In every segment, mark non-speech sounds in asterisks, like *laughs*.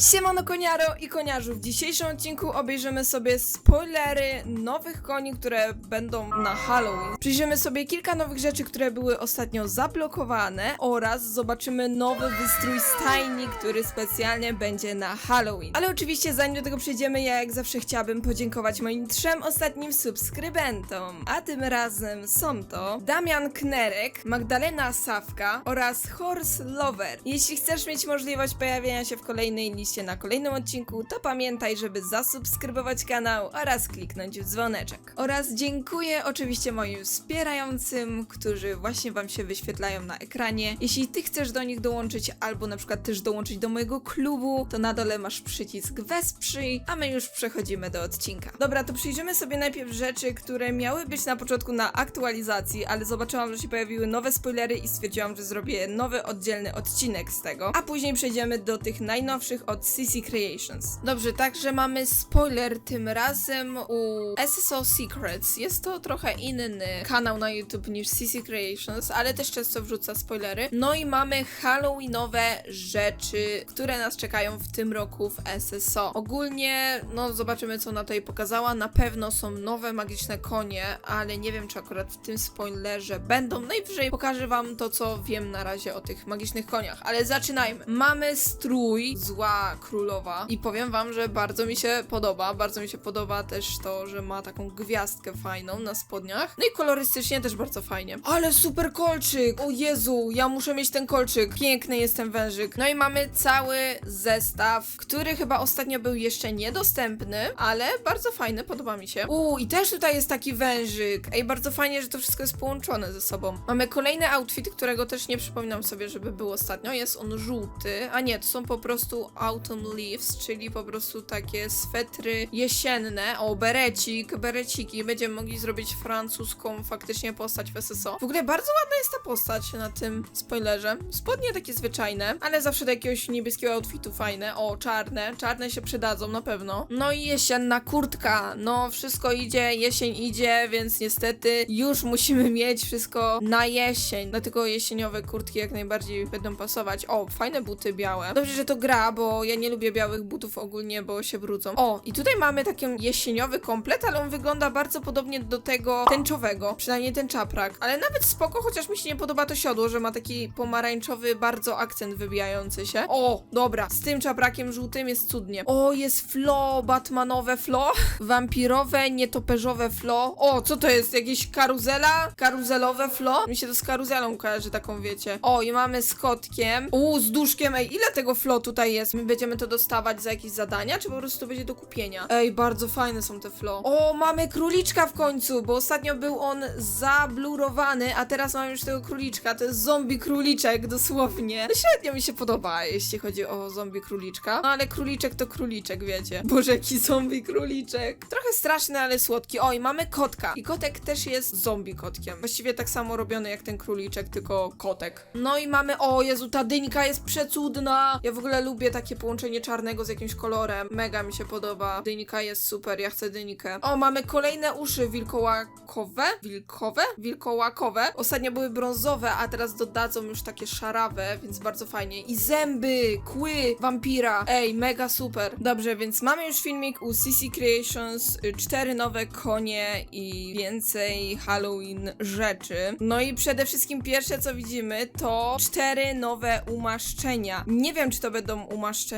Siemano koniaro i koniarzu, w dzisiejszym odcinku obejrzymy sobie spoilery nowych koni, które będą na Halloween. Przyjrzymy sobie kilka nowych rzeczy, które były ostatnio zablokowane oraz zobaczymy nowy wystrój stajni, który specjalnie będzie na Halloween. Ale oczywiście zanim do tego przejdziemy, ja jak zawsze chciałabym podziękować moim trzem ostatnim subskrybentom. A tym razem są to Damian Knerek, Magdalena Sawka oraz Horse Lover. Jeśli chcesz mieć możliwość pojawienia się w kolejnej liście na kolejnym odcinku, to pamiętaj, żeby zasubskrybować kanał oraz kliknąć w dzwoneczek. Oraz dziękuję oczywiście moim wspierającym, którzy właśnie wam się wyświetlają na ekranie. Jeśli ty chcesz do nich dołączyć albo na przykład też dołączyć do mojego klubu, to na dole masz przycisk wesprzyj, a my już przechodzimy do odcinka. Dobra, to przyjrzymy sobie najpierw rzeczy, które miały być na początku na aktualizacji, ale zobaczyłam, że się pojawiły nowe spoilery i stwierdziłam, że zrobię nowy oddzielny odcinek z tego, a później przejdziemy do tych najnowszych od CC Creations. Dobrze, także mamy spoiler tym razem u SSO Secrets. Jest to trochę inny kanał na YouTube niż CC Creations, ale też często wrzuca spoilery. No i mamy Halloweenowe rzeczy, które nas czekają w tym roku w SSO. Ogólnie, no zobaczymy co ona tutaj pokazała. Na pewno są nowe magiczne konie, ale nie wiem czy akurat w tym spoilerze będą. Najwyżej pokażę wam to, co wiem na razie o tych magicznych koniach. Ale zaczynajmy. Mamy strój zła królowa i powiem wam, że bardzo mi się podoba. Bardzo mi się podoba też to, że ma taką gwiazdkę fajną na spodniach. No i kolorystycznie też bardzo fajnie. Ale super kolczyk! O Jezu, ja muszę mieć ten kolczyk. Piękny jest ten wężyk. No i mamy cały zestaw, który chyba ostatnio był jeszcze niedostępny, ale bardzo fajny, podoba mi się. Uuu, i też tutaj jest taki wężyk. Ej, bardzo fajnie, że to wszystko jest połączone ze sobą. Mamy kolejny outfit, którego też nie przypominam sobie, żeby był ostatnio. Jest on żółty, a nie, to są po prostu autumn leaves, czyli po prostu takie swetry jesienne. O, berecik, bereciki. Będziemy mogli zrobić francuską faktycznie postać w SSO. W ogóle bardzo ładna jest ta postać na tym spoilerze. Spodnie takie zwyczajne, ale zawsze do jakiegoś niebieskiego outfitu fajne. O, czarne. Czarne się przydadzą na pewno. No i jesienna kurtka. No, wszystko idzie, jesień idzie, więc niestety już musimy mieć wszystko na jesień. Dlatego jesieniowe kurtki jak najbardziej będą pasować. O, fajne buty białe. Dobrze, że to gra, bo ja nie lubię białych butów ogólnie, bo się brudzą. O, i tutaj mamy taki jesieniowy komplet, ale on wygląda bardzo podobnie do tego tęczowego. Przynajmniej ten czaprak. Ale nawet spoko, chociaż mi się nie podoba to siodło, że ma taki pomarańczowy bardzo akcent wybijający się. O, dobra, z tym czaprakiem żółtym jest cudnie. O, jest flo, batmanowe flo, *laughs* wampirowe, nietoperzowe flo. O, co to jest? Jakieś karuzela? Karuzelowe flo? Mi się to z karuzelą kojarzy, taką wiecie. O, i mamy z kotkiem. U, z duszkiem. Ej, ile tego flo tutaj jest? My będziemy to dostawać za jakieś zadania, czy po prostu to będzie do kupienia? Ej, bardzo fajne są te flo. O, mamy króliczka w końcu, bo ostatnio był on zablurowany, a teraz mamy już tego króliczka. To jest zombie króliczek, dosłownie. No średnio mi się podoba, jeśli chodzi o zombie króliczka. No ale króliczek to króliczek, wiecie. Boże, jaki zombie króliczek. Trochę straszny, ale słodki. O, i mamy kotka. I kotek też jest zombie kotkiem. Właściwie tak samo robiony jak ten króliczek, tylko kotek. No i mamy, o Jezu, ta dyńka jest przecudna. Ja w ogóle lubię takie połączenie czarnego z jakimś kolorem. Mega mi się podoba. Dyńka jest super, ja chcę dyńkę. O, mamy kolejne uszy wilkołakowe. Wilkowe? Wilkołakowe. Ostatnio były brązowe, a teraz dodadzą już takie szarawe, więc bardzo fajnie. I zęby, kły, wampira. Ej, mega super. Dobrze, więc mamy już filmik u CC Creations. Cztery nowe konie i więcej Halloween rzeczy. No i przede wszystkim pierwsze co widzimy to cztery nowe umaszczenia. Nie wiem, czy to będą umaszczenia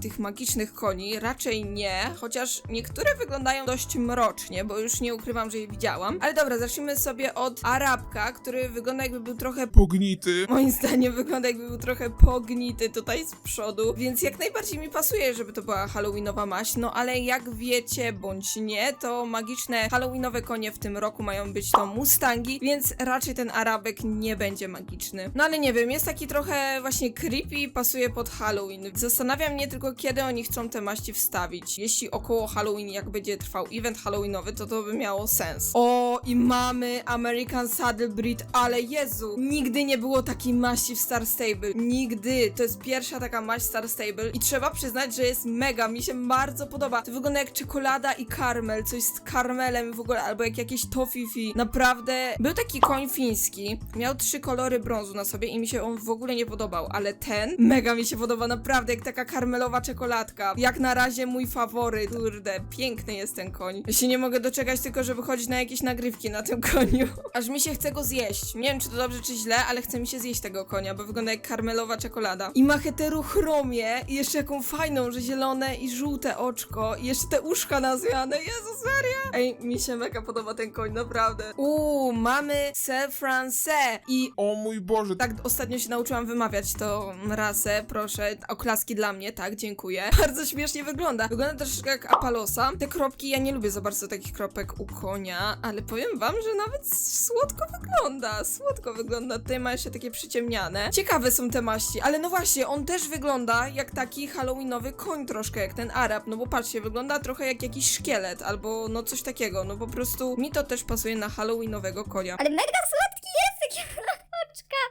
tych magicznych koni, raczej nie, chociaż niektóre wyglądają dość mrocznie, bo już nie ukrywam, że je widziałam. Ale dobra, zacznijmy sobie od Arabka, który wygląda jakby był trochę Pognity. Moim zdaniem wygląda jakby był trochę pognity tutaj z przodu, więc jak najbardziej mi pasuje, żeby to była halloweenowa maść, no ale jak wiecie bądź nie, to magiczne halloweenowe konie w tym roku mają być to Mustangi, więc raczej ten Arabek nie będzie magiczny. No ale nie wiem, jest taki trochę właśnie creepy, pasuje pod Halloween. Zastanawiam mnie tylko, kiedy oni chcą te maści wstawić. Jeśli około Halloween, jak będzie trwał event halloweenowy, to to by miało sens. O, i mamy American Saddle Breed, ale Jezu, nigdy nie było takiej maści w Star Stable. Nigdy. To jest pierwsza taka maść Star Stable i trzeba przyznać, że jest mega. Mi się bardzo podoba. To wygląda jak czekolada i karmel, coś z karmelem w ogóle, albo jak jakieś tofifi. Naprawdę. Był taki koń fiński, miał trzy kolory brązu na sobie i mi się on w ogóle nie podobał, ale ten mega mi się podoba, naprawdę, jak taka karmelowa czekoladka. Jak na razie mój faworyt. Kurde, piękny jest ten koń. Ja się nie mogę doczekać tylko, żeby chodzić na jakieś nagrywki na tym koniu. *laughs* Aż mi się chce go zjeść. Nie wiem, czy to dobrze, czy źle, ale chce mi się zjeść tego konia, bo wygląda jak karmelowa czekolada. I ma heterochromię i jeszcze jaką fajną, że zielone i żółte oczko i jeszcze te uszka na zmianę. Jezus Maria! Ej, mi się mega podoba ten koń, naprawdę. Uuu, mamy Saint Français i O mój Boże, tak ostatnio się nauczyłam wymawiać tą rasę, proszę. Oklaski dla mnie, tak, dziękuję. *laughs* Bardzo śmiesznie wygląda. Wygląda troszeczkę jak Apalosa. Te kropki, ja nie lubię za bardzo takich kropek u konia, ale powiem wam, że nawet słodko wygląda. Słodko wygląda. Tutaj ma jeszcze takie przyciemniane. Ciekawe są te maści, ale no właśnie, on też wygląda jak taki halloweenowy koń troszkę, jak ten Arab. No bo patrzcie, wygląda trochę jak jakiś szkielet, albo no coś takiego. No po prostu mi to też pasuje na halloweenowego konia. Ale mega słodki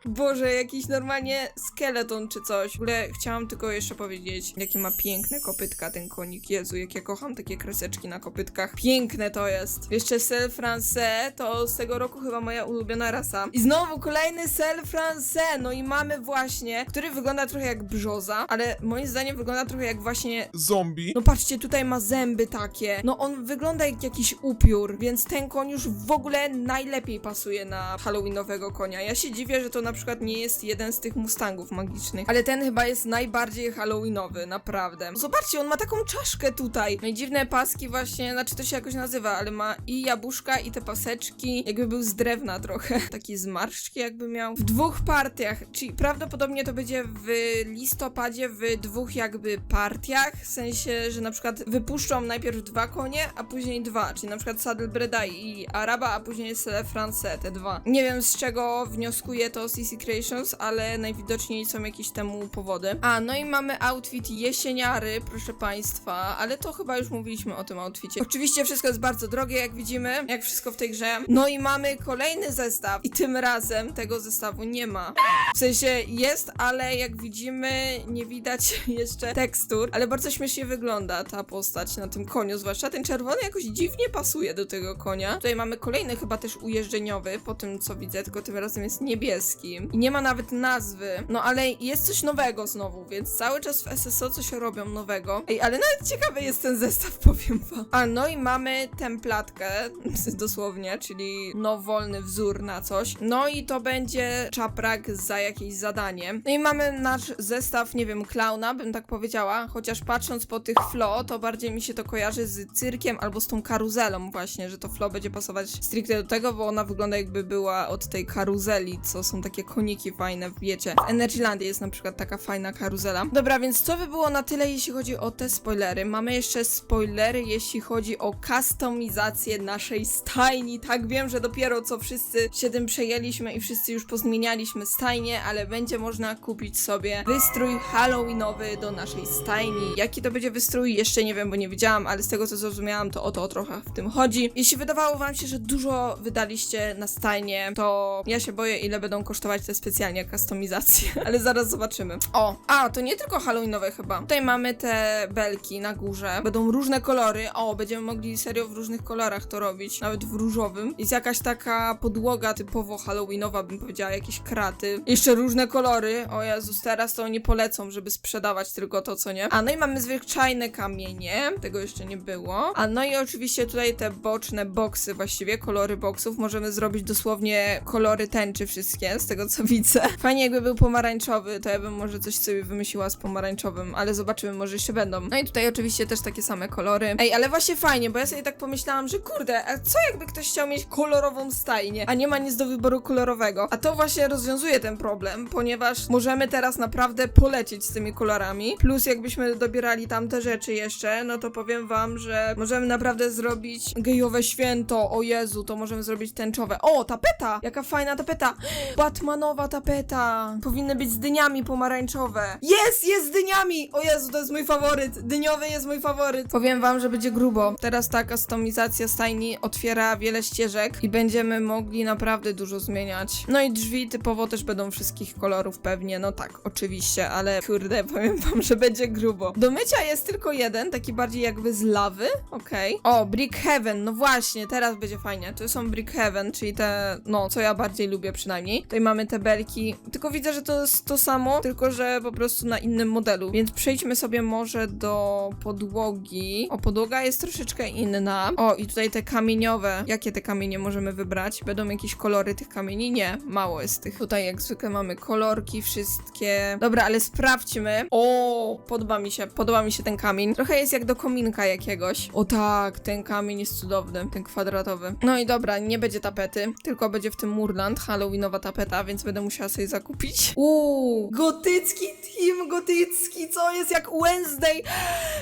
Boże, jakiś normalnie skeleton czy coś. W ogóle chciałam tylko jeszcze powiedzieć, jakie ma piękne kopytka ten konik. Jezu, jak ja kocham takie kreseczki na kopytkach. Piękne to jest. Jeszcze Sel Francais to z tego roku chyba moja ulubiona rasa. I znowu kolejny Sel Francais. No i mamy właśnie, który wygląda trochę jak brzoza, ale moim zdaniem wygląda trochę jak właśnie zombie. no patrzcie, tutaj ma zęby takie. No on wygląda jak jakiś upiór, więc ten koń już w ogóle najlepiej pasuje na halloweenowego konia. Ja się dziwię, że to na przykład nie jest jeden z tych mustangów magicznych, ale ten chyba jest najbardziej halloweenowy, naprawdę. Zobaczcie, on ma taką czaszkę tutaj. No dziwne paski właśnie, znaczy to się jakoś nazywa, ale ma i jabłuszka i te paseczki, jakby był z drewna trochę. *laughs* Taki zmarszczki jakby miał. W dwóch partiach, czyli prawdopodobnie to będzie w listopadzie w dwóch jakby partiach, w sensie, że na przykład wypuszczą najpierw dwa konie, a później dwa, czyli na przykład Saddlebreda i Araba, a później Le France, te dwa. Nie wiem z czego wnioskuje to CC Creations, ale najwidoczniej są jakieś temu powody. A, no i mamy outfit jesieniary, proszę państwa, ale to chyba już mówiliśmy o tym outficie. Oczywiście wszystko jest bardzo drogie, jak widzimy, jak wszystko w tej grze. No i mamy kolejny zestaw i tym razem tego zestawu nie ma. W sensie jest, ale jak widzimy, nie widać *laughs* jeszcze tekstur, ale bardzo śmiesznie wygląda ta postać na tym koniu, zwłaszcza ten czerwony jakoś dziwnie pasuje do tego konia. Tutaj mamy kolejny chyba też ujeżdżeniowy, po tym co widzę, tylko tym razem jest niebieski. I nie ma nawet nazwy. No ale jest coś nowego znowu, więc cały czas w SSO coś robią nowego. Ej, ale nawet ciekawy jest ten zestaw, *laughs* powiem wam. A no i mamy templatkę, *laughs* dosłownie, czyli no wolny wzór na coś. No i to będzie czaprak za jakieś zadanie. No i mamy nasz zestaw, nie wiem, klauna, bym tak powiedziała, chociaż patrząc po tych flo, to bardziej mi się to kojarzy z cyrkiem albo z tą karuzelą właśnie, że to flo będzie pasować stricte do tego, bo ona wygląda jakby była od tej karuzeli, co są takie koniki fajne, wiecie. W Energylandie jest na przykład taka fajna karuzela. Dobra, więc to by było na tyle, jeśli chodzi o te spoilery. Mamy jeszcze spoilery, jeśli chodzi o kustomizację naszej stajni. Tak, wiem, że dopiero co wszyscy się tym przejęliśmy i wszyscy już pozmienialiśmy stajnie, ale będzie można kupić sobie wystrój halloweenowy do naszej stajni. Jaki to będzie wystrój? Jeszcze nie wiem, bo nie wiedziałam, ale z tego co zrozumiałam, to o to trochę w tym chodzi. Jeśli wydawało wam się, że dużo wydaliście na stajnie, to ja się boję, ile będą kosztować te specjalnie kustomizacje, *laughs* ale zaraz zobaczymy. O, a, to nie tylko halloweenowe chyba. Tutaj mamy te belki na górze. Będą różne kolory. O, będziemy mogli serio w różnych kolorach to robić, nawet w różowym. Jest jakaś taka podłoga typowo halloweenowa, bym powiedziała, jakieś kraty. Jeszcze różne kolory. O Jezus, teraz to nie polecą, żeby sprzedawać tylko to, co nie. A no i mamy zwyczajne kamienie. Tego jeszcze nie było. A no i oczywiście tutaj te boczne boksy, właściwie kolory boksów. Możemy zrobić dosłownie kolory tęczy wszystkie, z tego co widzę. Fajnie jakby był pomarańczowy, to ja bym może coś sobie wymyśliła z pomarańczowym, ale zobaczymy, może jeszcze będą. No i tutaj oczywiście też takie same kolory. Ej, ale właśnie fajnie, bo ja sobie tak pomyślałam, że kurde, a co jakby ktoś chciał mieć kolorową stajnię, a nie ma nic do wyboru kolorowego? A to właśnie rozwiązuje ten problem, ponieważ możemy teraz naprawdę polecieć z tymi kolorami. Plus jakbyśmy dobierali tamte rzeczy jeszcze, no to powiem wam, że możemy naprawdę zrobić gejowe święto. O Jezu, to możemy zrobić tęczowe. O, tapeta! Jaka fajna tapeta! Batmanowa tapeta! Powinny być z dyniami pomarańczowe. Jest, jest z dyniami! O Jezu, to jest mój faworyt. Dyniowy jest mój faworyt. Powiem wam, że będzie grubo. Teraz ta kustomizacja stajni otwiera wiele ścieżek i będziemy mogli naprawdę dużo zmieniać. No i drzwi typowo też będą wszystkich kolorów pewnie. No tak, oczywiście, ale kurde, powiem wam, że będzie grubo. Do mycia jest tylko jeden, taki bardziej jakby z lawy. Okej. O, Brick Heaven, no właśnie, teraz będzie fajnie. To są Brick Heaven, czyli te, no, co ja bardziej lubię przynajmniej. Tutaj mamy mamy te belki, tylko widzę, że to jest to samo, tylko że po prostu na innym modelu. Więc przejdźmy sobie może do podłogi. O, podłoga jest troszeczkę inna. O, i tutaj te kamieniowe. Jakie te kamienie możemy wybrać? Będą jakieś kolory tych kamieni? Nie, mało jest tych. Tutaj jak zwykle mamy kolorki wszystkie. Dobra, ale sprawdźmy. O, podoba mi się, podoba mi się ten kamień. Trochę jest jak do kominka jakiegoś. O tak, ten kamień jest cudowny, ten kwadratowy. No i dobra, nie będzie tapety, tylko będzie w tym Murland, Halloweenowa tapeta, więc będę musiała sobie zakupić. Uuu, gotycki team, gotycki, co jest jak Wednesday.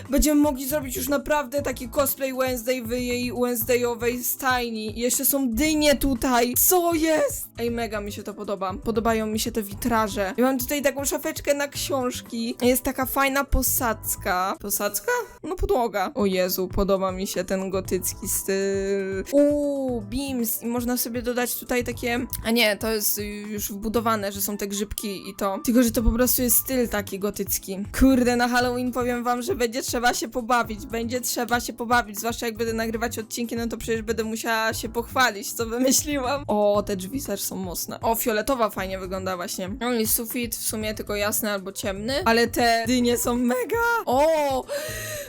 Będziemy mogli zrobić już naprawdę taki cosplay Wednesday w jej Wednesdayowej stajni. Jeszcze są dynie tutaj. Co jest? Ej, mega mi się to podoba. Podobają mi się te witraże. Mam tutaj taką szafeczkę na książki. Jest taka fajna posadzka. Posadzka? No podłoga. O Jezu, podoba mi się ten gotycki styl. Uuu, beams. I można sobie dodać tutaj takie... A nie, to jest już wbudowane, że są te grzybki i to. Tylko, że to po prostu jest styl taki gotycki. Kurde, na Halloween powiem wam, że będzie trzeba się pobawić. Będzie trzeba się pobawić. Zwłaszcza jak będę nagrywać odcinki, no to przecież będę musiała się pochwalić, co wymyśliłam. O, te drzwi też są mocne. O, fioletowa fajnie wygląda właśnie. No i sufit w sumie tylko jasny albo ciemny, ale te dynie są mega. O,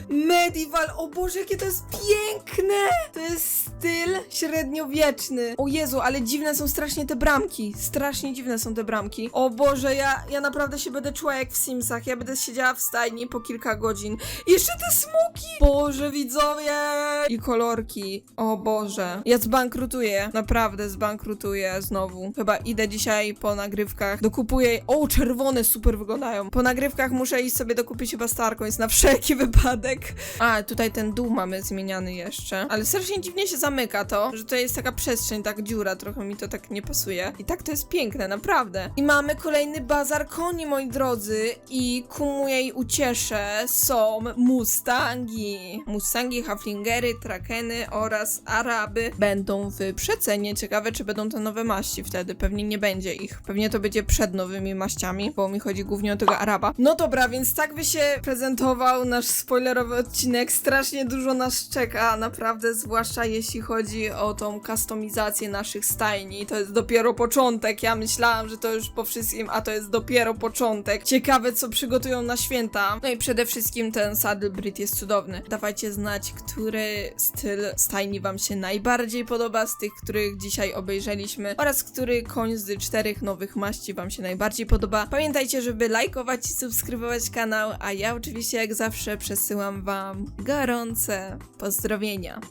medieval. O Boże, jakie to jest piękne. To jest styl średniowieczny. O Jezu, ale dziwne są strasznie te bramki. Strasznie dziwne są te bramki. O Boże, ja, ja naprawdę się będę czuła jak w Simsach. Ja będę siedziała w stajni po kilka godzin. Jeszcze te smoki. Boże, widzowie. I kolorki. O Boże. Ja zbankrutuję. Naprawdę zbankrutuję znowu. Chyba idę dzisiaj po nagrywkach. Dokupuję. O, czerwone super wyglądają. Po nagrywkach muszę iść sobie dokupić chyba Starką, jest na wszelki *laughs* wypadek. A, tutaj ten dół mamy zmieniany jeszcze. Ale strasznie dziwnie się zamyka to, że to jest taka przestrzeń, tak dziura, trochę mi to tak nie pasuje. I tak to jest piękne, naprawdę. I mamy kolejny bazar koni, moi drodzy. I ku mojej uciesze są Mustangi. Mustangi, Haflingery, Trakeny oraz Araby będą w przecenie. Ciekawe, czy będą te nowe maści wtedy. Pewnie nie będzie ich. Pewnie to będzie przed nowymi maściami, bo mi chodzi głównie o tego Araba. No dobra, więc tak by się prezentował nasz spoilerowy odcinek. Strasznie dużo nas czeka, naprawdę, zwłaszcza jeśli chodzi o tą kustomizację naszych stajni. To jest dopiero początek. Ja myślałam, że to już po wszystkim, a to jest dopiero początek. Ciekawe, co przygotują na święta. No i przede wszystkim ten saddle breed jest cudowny. Dawajcie znać, który styl stajni wam się najbardziej podoba z tych, których dzisiaj obejrzeliśmy oraz który koń z czterech nowych maści wam się najbardziej podoba. Pamiętajcie, żeby lajkować i subskrybować kanał, a ja oczywiście jak zawsze przesyłam wam gorące pozdrowienia.